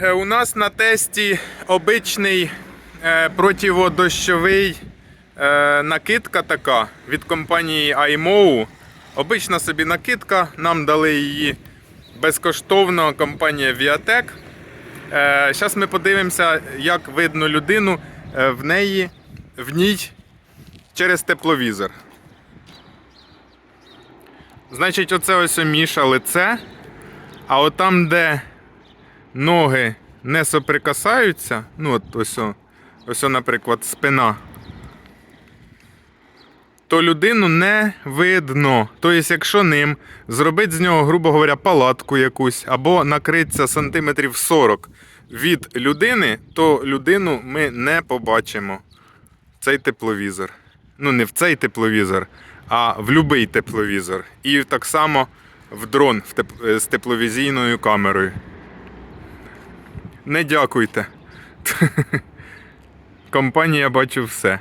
Е, У нас на тесті обичний е, противодощовий е, накидка така від компанії iMOU. Обична собі накидка, нам дали її безкоштовно компанія Viatec. Зараз ми подивимося, як видно людину в неї, в ній через тепловізор. Значить, оце ось Міша лице, а от там, де ноги не соприкасаються, ну от ось, ось, наприклад, спина, то людину не видно. Тобто, якщо ним зробити з нього, грубо говоря, палатку якусь або накритися сантиметрів 40 від людини, то людину ми не побачимо. Цей тепловізор. Ну, не в цей тепловізор, а в будь-який тепловізор. І так само в дрон з тепловізійною камерою. Не дякуйте. Компанія бачу все.